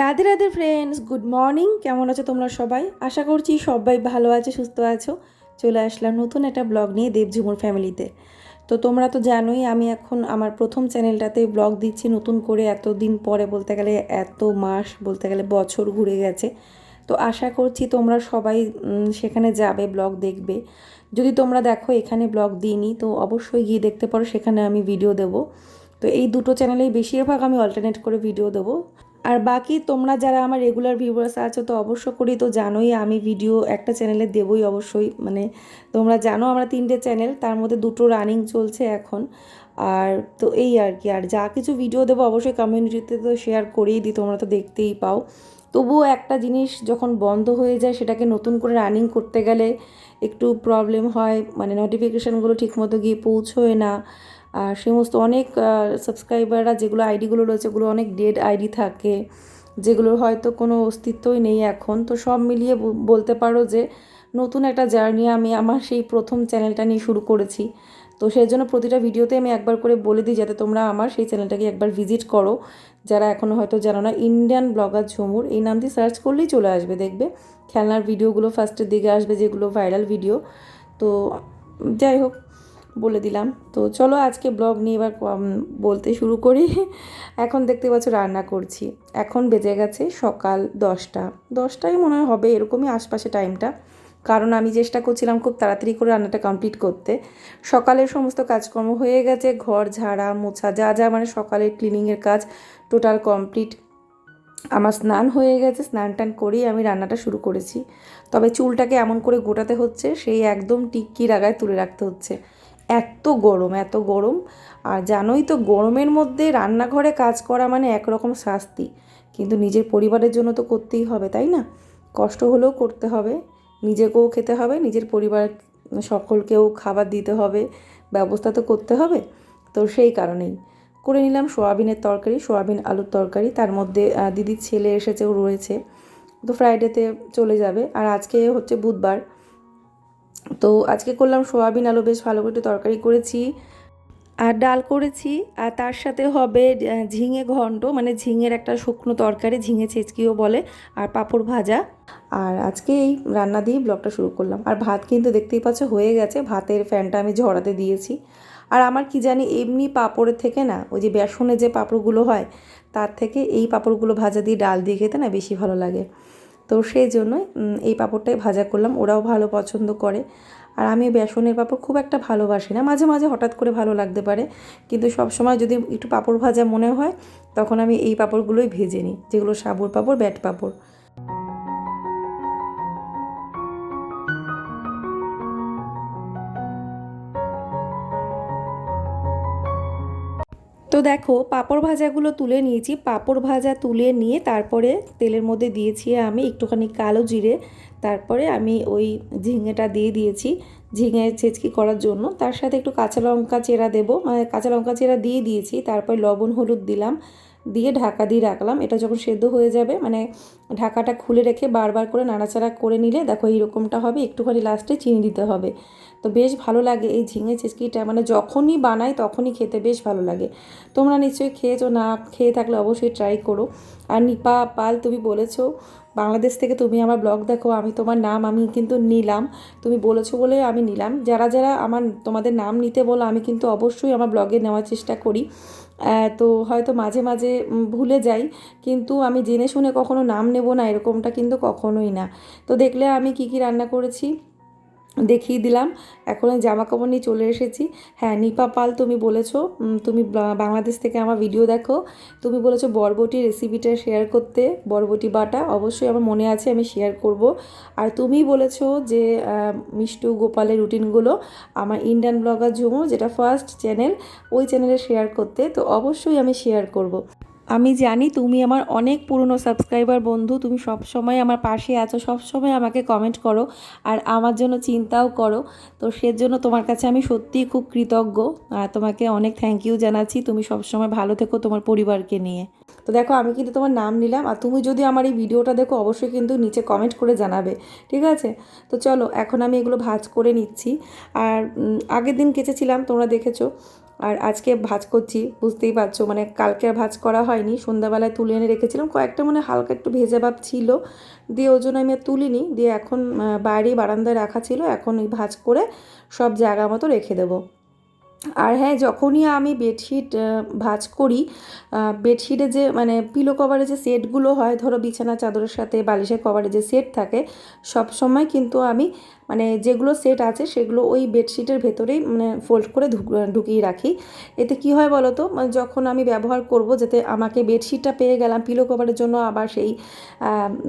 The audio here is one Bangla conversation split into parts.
Radhe Radhe friends good morning কেমন আছো তোমরা সবাই? আশা করছি সবাই ভালো আছে, সুস্থ আছো। চলে আসলাম নতুন একটা ব্লগ নিয়ে দেবঝুমুর ফ্যামিলিতে তো তোমরা তো জানোই, আমি এখন আমার প্রথম চ্যানেলটাতে ব্লগ দিচ্ছি নতুন করে এত দিন পরে বলতে গেলে এত মাস, বলতে গেলে বছর ঘুরে গেছে। তো আশা করছি তোমরা সবাই সেখানে যাবে ব্লগ দেখবে। যদি তোমরা দেখো এখানে ব্লগ দিইনি, তো অবশ্যই গিয়ে দেখতে পারো, সেখানে আমি ভিডিও দেবো। তো এই দুটো চ্যানেলেই বেশিরভাগ আমি অল্টারনেট করে ভিডিও দেবো। আর বাকি তোমরা যারা আমার রেগুলার ভিউয়ার্স আছো, তো অবশ্য করি তো জানোই আমি ভিডিও একটা চ্যানেলে দেবই অবশ্যই। মানে তোমরা জানো আমরা তিনটে চ্যানেল তার মধ্যে দুটো রানিং চলছে এখন। আর তো এই আর কি, আর যা কিছু ভিডিও দেবো অবশ্যই কমিউনিটিতে তো শেয়ার করেই দিই, তোমরা তো দেখতেই পাও। তবুও একটা জিনিস যখন বন্ধ হয়ে যায়, সেটাকে নতুন করে রানিং করতে গেলে একটু প্রবলেম হয় মানে নোটিফিকেশানগুলো ঠিকমতো গিয়ে পৌঁছোয় না। আর সমস্ত অনেক সাবস্ক্রাইবাররা যেগুলো আইডিগুলো রয়েছে, ওগুলো অনেক ডেড আইডি থাকে যেগুলোর হয়তো কোনো অস্তিত্বই নেই এখন। তো সব মিলিয়ে বলতে পারো যে নতুন একটা জার্নি আমি আমার সেই প্রথম চ্যানেলটা নিয়ে শুরু করেছি। তো সেই জন্য প্রতিটা ভিডিওতে আমি একবার করে বলে দিই, যাতে তোমরা আমার সেই চ্যানেলটাকে একবার ভিজিট করো। যারা এখনও হয়তো জানো না ইন্ডিয়ান ব্লগার ঝুমুর এই নাম দিয়ে সার্চ করলেই চলে আসবে, দেখবে। খেলনার ভিডিওগুলো ফার্স্টের দিকে আসবে, যেগুলো ভাইরাল ভিডিও তো যাই হোক বলে দিলাম। তো চলো আজকে ব্লগ নিয়ে এবার বলতে শুরু করি। এখন দেখতে পাচ্ছ রান্না করছি। এখন বেজে গেছে সকাল দশটা। দশটাই মনে হয় হবে, এরকমই আশপাশে টাইমটা কারণ আমি চেষ্টা করছিলাম খুব তাড়াতাড়ি করে রান্নাটা কমপ্লিট করতে। সকালের সমস্ত কাজকর্ম হয়ে গেছে, ঘর ঝাড়া, মোছা, যা যা মানে সকালের ক্লিনিংয়ের কাজ টোটাল কমপ্লিট আমার স্নান হয়ে গেছে, স্নান টান করেই আমি রান্নাটা শুরু করেছি। তবে চুলটাকে এমন করে গোটাতে হচ্ছে, সেই একদম টিক্কি রাগায় তুলে রাখতে হচ্ছে। এত গরম এত গরম। আর জানোই তো, গরমের মধ্যে রান্নাঘরে কাজ করা মানে একরকম শাস্তি। কিন্তু নিজের পরিবারের জন্য তো করতেই হবে, তাই না? কষ্ট হলেও করতে হবে, নিজেকেও খেতে হবে, নিজের পরিবার, সকলকেও খাবার দিতে হবে, ব্যবস্থা তো করতে হবে। তো সেই কারণেই। করে নিলাম সোয়াবিনের তরকারি, সোয়াবিন আলুর তরকারি। তার মধ্যে দিদির ছেলে এসেছেও রয়েছে। তো ফ্রাইডেতে চলে যাবে। আর আজকে হচ্ছে বুধবার। তো আজকে করলাম সোয়াবিন, আলু বেশ ভালো করে তরকারি করেছি। আর ডাল করেছি, আর তার সাথে হবে ঝিঙে ঘন্ট মানে ঝিঙের একটা শুকনো তরকারি, ঝিঙে চেচকিও বলে, আর পাঁপড় ভাজা। আর আজকে এই রান্না দিয়েই ব্লগটা শুরু করলাম। আর ভাত কিন্তু দেখতেই পাচ্ছ হয়ে গেছে, ভাতের ফ্যানটা আমি ঝরাতে দিয়েছি। আর আমার কি জানি এমনি পাঁপড়ের থেকে না, ওই যে বেসনে যে পাঁপড়গুলো হয়, তার থেকে এই পাঁপড়গুলো ভাজা দিয়ে ডাল দিয়ে খেতে না বেশি ভালো লাগে। তো সেই জন্য এই পাঁপড়টাই ভাজা করলাম। ওরাও ভালো পছন্দ করে। আর আমি বেসনের পাঁপড় খুব একটা ভালোবাসি না। মাঝে মাঝে হঠাৎ করে ভালো লাগতে পারে। কিন্তু সব সময় যদি একটু পাঁপড় ভাজা মনে হয়, তখন আমি এই পাঁপড়গুলোই ভেজে নিই, যেগুলো সাবুর পাঁপড়, ব্যাট পাঁপড়। তো দেখো, পাঁপড় ভাজাগুলো তুলে নিয়েছি। পাঁপড় ভাজা তুলে নিয়ে তারপরে তেলের মধ্যে দিয়েছি আমি একটুখানি কালো জিরে। তারপরে আমি ওই ঝিঙেটা দিয়ে দিয়েছি। ঝিঙে ছেচকি করার জন্য। তার সাথে একটু কাঁচা লঙ্কা চেরা দেবো। মানে কাঁচা লঙ্কা চেরা দিয়ে দিয়েছি। তারপরে লবণ, হলুদ দিলাম। দিয়ে ঢাকা দিয়ে রাখলাম। এটা যখন সেদ্ধ হয়ে যাবে মানে ঢাকাটা খুলে রেখে বারবার করে নাড়াচাড়া করে নিলে দেখো এইরকমটা হবে, একটুখানি লাস্টে চিনি দিতে হবে। তো বেশ ভালো লাগে এই ঝিঙে চেচকিটা মানে যখনই বানাই তখনই খেতে বেশ ভালো লাগে। তোমরা নিশ্চয়ই খেয়েছো, না খেয়ে থাকলে অবশ্যই ট্রাই করো। আর নিপা, পাল তুমি বলেছ, বাংলাদেশ থেকে তুমি আমার ব্লগ দেখো, আমি তোমার নাম আমি কিন্তু নিলাম। তুমি বলেছ বলে আমি নিলাম। যারা যারা আমার তোমাদের নাম নিতে বলো, আমি কিন্তু অবশ্যই আমার ব্লগে নেওয়ার চেষ্টা করি। তো হয়তো মাঝে মাঝে ভুলে যাই। কিন্তু আমি জেনে শুনে কখনো নাম নেব না, এরকমটা কিন্তু কখনোই না। তো দেখলে আমি কি কি রান্না করেছি? দেখিয়ে দিলাম। এখন জামা কাপড় নিয়ে চলে এসেছি। হ্যাঁ নিপা পাল তুমি বলেছ তুমি বাংলাদেশ থেকে আমার ভিডিও দেখো। তুমি বলেছ বরবটি রেসিপিটা শেয়ার করতে, বরবটি বাটা। অবশ্যই আমার মনে আছে, আমি শেয়ার করব। আর তুমি বলেছ যে মিষ্টু গোপালের রুটিনগুলো, আমার ইন্ডিয়ান ব্লগার ঝুমু, যেটা ফার্স্ট চ্যানেল ওই চ্যানেলে শেয়ার করতে। তো অবশ্যই আমি শেয়ার করব। আমি জানি তুমি আমার অনেক পুরনো সাবস্ক্রাইবার বন্ধু, তুমি সব সময় আমার পাশে আছো, সব সময় আমাকে কমেন্ট করো আর আমার জন্য চিন্তাও করো। তো সেজন্য তোমার কাছে আমি সত্যিই খুব কৃতজ্ঞ আর তোমাকে অনেক থ্যাংক ইউ জানাচ্ছি। তুমি সব সময় ভালো থেকো তোমার পরিবারকে নিয়ে। তো দেখো, আমি কিন্তু তোমার নাম নিলাম আর তুমি যদি আমার এই ভিডিওটা দেখো, অবশ্যই কিন্তু নিচে কমেন্ট করে জানাবে, ঠিক আছে? তো চলো, এখন আমি এগুলো ভাজ করে নিচ্ছি। আর আগের দিন কেচেছিলাম, তোমরা দেখেছ। আর আজকে ভাজ করছি, বুঝতেই পারছ মানে কালকে ভাজ করা হয়নি, সন্ধ্যাবেলায় তুলে এনে রেখেছিলাম, কয়েকটা মানে হালকা একটু ভেজে ভাব ছিল, দিয়ে ওই জন্য আমি আর তুলিনি, দিয়ে এখন বাইরে বারান্দায় রাখা ছিল, এখন ওই ভাজ করে সব জায়গা মতো রেখে দেবো। আর হ্যাঁ যখনই আমি বেডশিট ভাঁজ করি বেডশিটে যে মানে পিলো কভারের যে সেটগুলো হয়, ধরো বিছানা, চাদরের সাথে বালিশের কভারের যে সেট থাকে সব সময় কিন্তু আমি মানে যেগুলো সেট আছে সেগুলো ওই বেডশিটের ভেতরেই মানে ফোল্ড করে ঢুক- ঢুকিয়ে রাখি। এতে কি হয় বলো তো? মানে যখন আমি ব্যবহার করব যাতে আমাকে বেডশিটটা পেয়ে গেলাম পিলো কভারের জন্য আবার সেই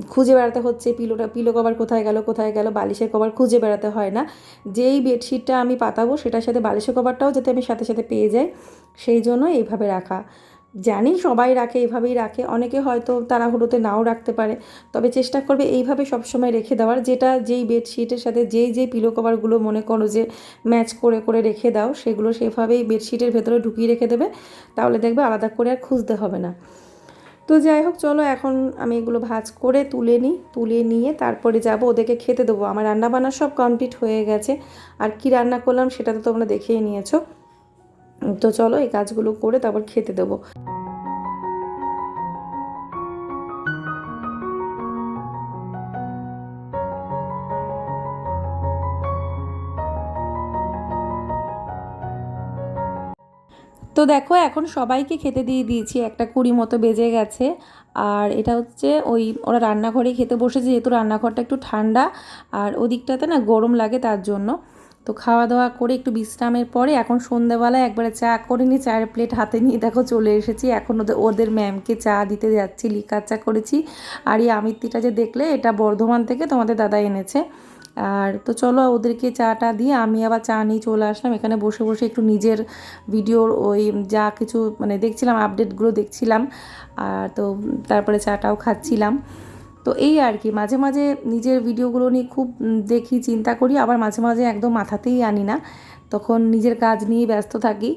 খুঁজে বেড়াতে হচ্ছে পিলোটা পিলো কভার কোথায় গেল কোথায় গেল, বালিশের কভার খুঁজে বেড়াতে হয় না। যেই বেডশিটটা আমি পাতাবো সেটার সাথে বালিশের কভারটাও যাতে আমি সাথে সাথে পেয়ে যাই, সেই জন্য এইভাবে রাখা। জানি সবাই রাখে এইভাবেই রাখে। অনেকে হয়তো তাড়াহুড়োতে নাও রাখতে পারে। তবে চেষ্টা করবে এইভাবে সবসময় রেখে দেওয়ার। যেটা যেই বেডশিটের সাথে যেই যেই পিলো কভারগুলো মনে করো যে ম্যাচ করে করে রেখে দাও, সেগুলো সেভাবেই বেডশিটের ভেতরে ঢুকিয়ে রেখে দেবে। তাহলে দেখবে আলাদা করে আর খুঁজতে হবে না। তো যাই হোক, চলো এখন আমি এগুলো ভাজ করে তুলে নিই, তুলে নিয়ে তারপরে যাব, ওদেরকে খেতে দেবো। আমার রান্না বান্না সব কমপ্লিট হয়ে গেছে। আর কি রান্না করলাম সেটা তো তোমরা দেখেই নিয়েছো। তো চলো এই কাজগুলো করে তারপর খেতে দেবো। তো দেখো, এখন সবাইকে খেতে দিয়ে দিয়েছি, একটা কুড়ি মতো বেজে গেছে। আর এটা হচ্ছে ওই ওরা রান্নাঘরে খেতে বসেছে যেহেতু রান্নাঘরটা একটু ঠান্ডা, আর ওদিকটাতে না গরম লাগে তার জন্য। তো খাওয়া দাওয়া করে একটু বিশ্রামের পরে এখন সন্ধ্যাবেলায় একবারে চা করে নিয়ে চায়ের প্লেট হাতে নিয়ে দেখো চলে এসেছি। এখন ওদের ওদের ম্যামকে চা দিতে যাচ্ছি, লিকার চা করেছি। আর এই আমিত্তিটা যে দেখলে, এটা বর্ধমান থেকে তোমাদের দাদা এনেছে। আর তো চলো ওদেরকে চাটা দিয়ে আমি আবার চা নিয়ে চলে আসলাম। এখানে বসে বসে একটু নিজের ভিডিওর ওই যা কিছু মানে দেখছিলাম আপডেটগুলো দেখছিলাম। আর তো তারপরে চাটাও খাচ্ছিলাম। তো এই আর কি, মাঝে মাঝে নিজের ভিডিওগুলো নিয়ে খুব দেখি, চিন্তা করি, আবার মাঝে মাঝে একদম মাথাতেই আনি না। তখন নিজের কাজ নিয়ে ব্যস্ত থাকি,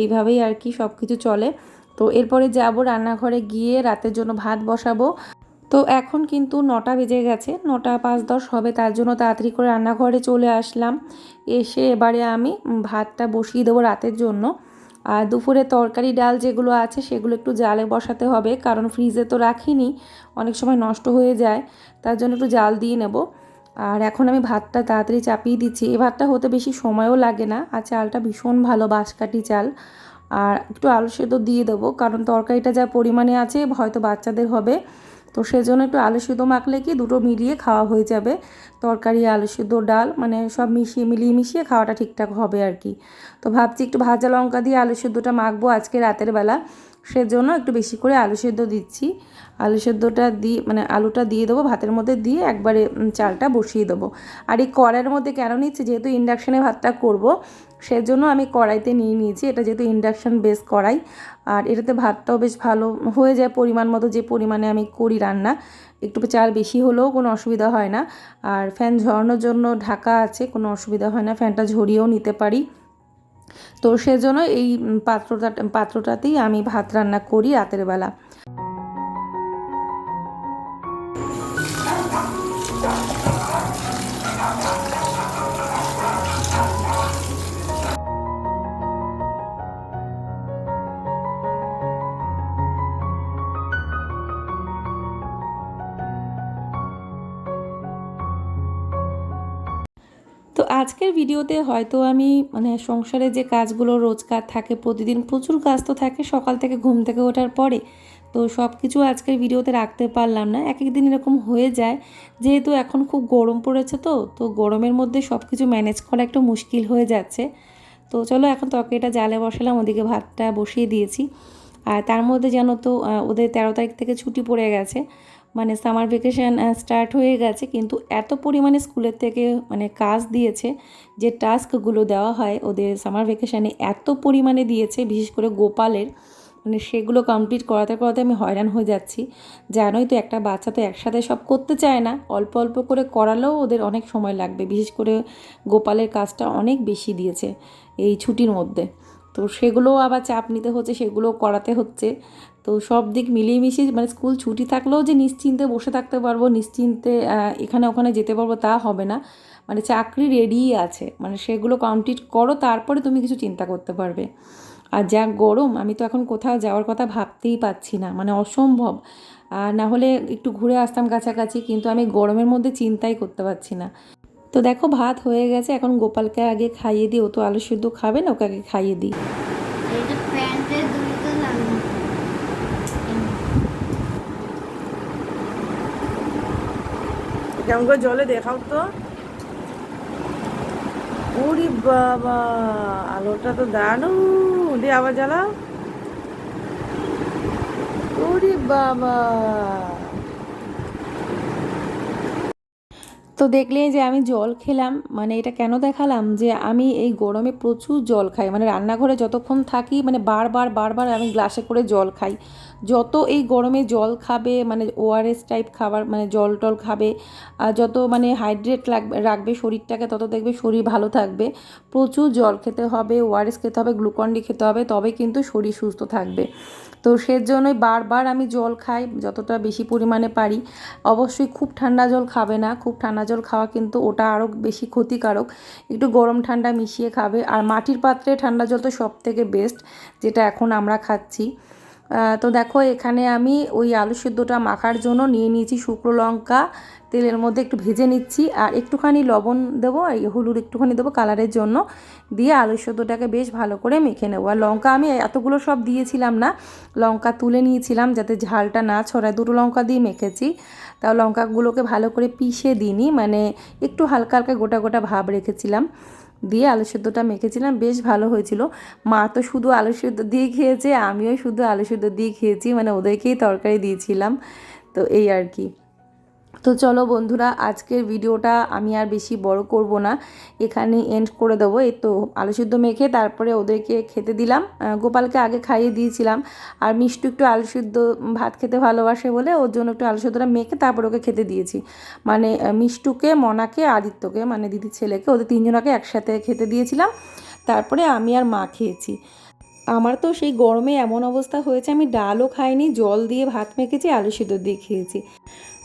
এইভাবেই আর কি সব কিছু চলে। তো এরপরে যাব রান্নাঘরে গিয়ে রাতের জন্য ভাত বসাবো। তো এখন কিন্তু নটা বেজে গেছে, নটা পাঁচ দশ হবে, তার জন্য তাড়াতাড়ি করে রান্নাঘরে চলে আসলাম। এসে এবারে আমি ভাতটা বসিয়ে দেবো রাতের জন্য। আর দুপুরে তরকারি ডাল যেগুলো আছে সেগুলো একটু জালে বসাতে হবে, কারণ ফ্রিজে তো রাখিনি, অনেক সময় নষ্ট হয়ে যায়, তার জন্য একটু জাল দিয়ে নেব। আর এখন আমি ভাতটা তাড়াতাড়ি চাপিয়ে দিচ্ছি। এই ভাতটা হতে বেশি সময়ও লাগে না, আর চালটা ভীষণ ভালো বাঁশকাঠি চাল। আর একটু আলু সেদ্ধ দিয়ে দেবো, কারণ তরকারিটা যা পরিমাণে আছে হয়তো বাচ্চাদের হবে। তো সেজন্য একটু আলু সিদ্ধ মাখলে কি দুটো মিলিয়ে খাওয়া হয়ে যাবে। তরকারি, আলু সিদ্ধ, ডাল মানে সব মিশিয়ে মিলিয়ে মিশিয়ে খাওয়াটা ঠিকঠাক হবে আর কি। তো ভাবছি একটু ভাজা লঙ্কা দিয়ে আলু সিদ্ধটা মাখবো আজকে রাতের বেলা। সেজন্য একটু বেশি করে আলু সেদ্ধ দিচ্ছি। আলু সেদ্ধটা দিয়ে মানে আলুটা দিয়ে দেবো, ভাতের মধ্যে দিয়ে একবারে চালটা বসিয়ে দেবো। আর এই কড়াইয়ের মধ্যে কেন নিচ্ছি? যেহেতু ইন্ডাকশানে ভাতটা করব, সেজন্য আমি কড়াইতে নিয়ে নিয়েছি। এটা যেহেতু ইন্ডাকশান বেস কড়াই, আর এটাতে ভাতটাও বেশ ভালো হয়ে যায় পরিমাণ মতো, যে পরিমাণে আমি করি রান্না। একটু চাল বেশি হলেও কোনো অসুবিধা হয় না। আর ফ্যান ঝরানোর জন্য ঢাকা আছে, কোনো অসুবিধা হয় না। ফ্যানটা ঝরিয়েও নিতে পারি। তো সেজন্য এই পাত্রটা পাত্রটাতেই আমি ভাত রান্না করি রাতের বেলা। আজকের ভিডিওতে হয়তো আমি মানে সংসারে যে কাজগুলো রোজকার থাকে, প্রতিদিন প্রচুর কাজ তো থাকে সকাল থেকে ঘুম থেকে ওঠার পরে, তো সব কিছু আজকের ভিডিওতে রাখতে পারলাম না। এক এক দিন এরকম হয়ে যায়, যেহেতু এখন খুব গরম পড়েছে তো তো গরমের মধ্যে সব কিছু ম্যানেজ করা একটু মুশকিল হয়ে যাচ্ছে। তো চলো এখন তরকারিটা জালে বসালাম, ওদিকে ভাতটা বসিয়ে দিয়েছি। আর তার মধ্যে জানো তো ওদের তেরো তারিখ থেকে ছুটি পড়ে গেছে। মানে সামার ভেকেশন স্টার্ট হয়ে গেছে, কিন্তু এত পরিমাণে স্কুলের থেকে মানে কাজ দিয়েছে যে টাস্কগুলো দেওয়া হয় ওদের সামার ভেকেশানে এত পরিমাণে দিয়েছে, বিশেষ করে গোপালের মানে সেগুলো কমপ্লিট করাতে করাতে আমি হয়রান হয়ে যাচ্ছি। জানোই তো একটা বাচ্চা তো একসাথে সব করতে চায় না, অল্প অল্প করে করালেও ওদের অনেক সময় লাগবে, বিশেষ করে গোপালের কাজটা অনেক বেশি দিয়েছে এই ছুটির মধ্যে। তো সেগুলোও আবার চাপ নিতে হচ্ছে সেগুলো করাতে হচ্ছে। তো সব দিক মিলিয়ে মিশিয়ে মানে স্কুল ছুটি থাকলেও যে নিশ্চিন্তে বসে থাকতে পারব, নিশ্চিন্তে এখানে ওখানে যেতে পারব তা হবে না। মানে চাকরি রেডিই আছে। মানে সেগুলো কমপ্লিট করো, তারপরে তুমি কিছু চিন্তা করতে পারবে। আর যা গরম, আমি তো এখন কোথাও যাওয়ার কথা ভাবতেই পাচ্ছি না। মানে অসম্ভব। আর না হলে একটু ঘুরে আসতাম কাছাকাছি, কিন্তু আমি গরমের মধ্যে চিন্তাই করতে পারছি না। তো দেখো, ভাত হয়ে গেছে। এখন গোপালকে আগে খাইয়ে দিই। ও তো আলু সিদ্ধ খাবে না, ওকে আগে খাইয়ে দিই এটা প্যান্টের দুটো লাগবে কেমন করে জলে দেখাও তো। ওরে বাবা, আলোটা তো দারুণ। দিয়ে আবার জ্বালাও। ওরে বাবা। তো দেখলে যে আমি জল খেলাম মানে এটা কেন দেখালাম যে আমি এই গরমে প্রচুর জল খাই। মানে রান্নাঘরে যতক্ষণ থাকি মানে বারবার বারবার আমি গ্লাসে করে জল খাই। যত এই গরমে জল খাবে মানে ওআরএস টাইপ খাবার মানে জল টল খাবে, আর যত মানে হাইড্রেট লাগবে, রাখবে শরীরটাকে, তত দেখবে শরীর ভালো থাকবে। প্রচুর জল খেতে হবে ওআরএস খেতে হবে গ্লুকন্ডি খেতে হবে, তবে কিন্তু শরীর সুস্থ থাকবে। তো সেজন্যই বারবার আমি জল খাই, যতটা বেশি পরিমাণে পারি। অবশ্যই খুব ঠান্ডা জল খাবে না, খুব ঠান্ডা জল খাওয়া কিন্তু ওটা আরও বেশি ক্ষতিকারক। একটু গরম ঠান্ডা মিশিয়ে খাবে। আর মাটির পাত্রে ঠান্ডা জল তো সব থেকে বেস্ট যেটা এখন আমরা খাচ্ছি। তো দেখো, এখানে আমি ওই আলু সেদ্ধটা মাখার জন্য নিয়ে নিয়েছি শুকনো লঙ্কা, তেলের মধ্যে একটু ভেজে নিচ্ছি, আর একটুখানি লবণ দেবো, আর হলুদ একটুখানি দেবো কালারের জন্য, দিয়ে আলু সেদ্ধটাকে বেশ ভালো করে মেখে নেব। আর লঙ্কা আমি এতগুলো সব দিয়েছিলাম না, লঙ্কা তুলে নিয়েছিলাম যাতে ঝালটা না ছড়ায়, দুটো লঙ্কা দিয়ে মেখেছি। তাও লঙ্কাগুলোকে ভালো করে পিষে দিইনি মানে একটু হালকা হালকা গোটা গোটা ভাব রেখেছিলাম। দিয়ে আলু সেদ্ধটা মেখেছিলাম, বেশ ভালো হয়েছিল। মা তো শুধু আলু সেদ্ধ দিয়ে খেয়েছে, আমিও শুধু আলু সেদ্ধ দিয়ে খেয়েছি মানে ওদেরকেই তরকারি দিয়েছিলাম। তো এই আর কি। তো চলো বন্ধুরা, আজকের ভিডিওটা আমি আর বেশি বড় করব না। এখানে এন্ড করে দেবো। এই তো আলু সিদ্ধ মেখে তারপরে ওদেরকে খেতে দিলাম। গোপালকে আগে খাইয়ে দিয়েছিলাম। আর মিষ্টু একটু আলু সিদ্ধ ভাত খেতে ভালোবাসে বলে ওর জন্য একটু আলু সিদ্ধটা মেখে তারপর ওকে খেতে দিয়েছি। মানে মিষ্টুকে, মনাকে, আদিত্যকে মানে দিদির ছেলেকে, ওদের তিনজনকে একসাথে খেতে দিয়েছিলাম। তারপরে আমি আর মা খেয়েছি। আমার তো সেই গরমে এমন অবস্থা হয়েছে, আমি ডালও খাইনি, জল দিয়ে ভাত মেখেছি, আলু সিদ্ধ দিয়ে খেয়েছি।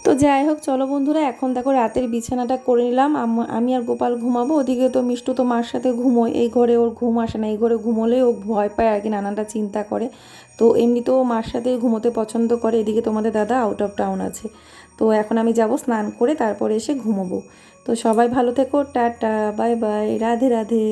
তো যাই হোক, চলো বন্ধুরা, এখন দেখো রাতের বিছানাটা করে নিলাম। আমি আর গোপাল ঘুমাবো। ওদিকে তো মিষ্টু তো মার সাথে ঘুমোয়। এই ঘরে ওর ঘুম আসে না। এই ঘরে ঘুমোলে ও ভয় পায় আর কি, নানানটা চিন্তা করে। তো এমনিতেও মার সাথে ঘুমোতে পছন্দ করে। এদিকে তোমাদের দাদা আউট অফ টাউন আছে। তো এখন আমি যাব স্নান করে তারপরে এসে ঘুমোবো। তো সবাই ভালো থেকো। Tata, bye bye, Radhe Radhe.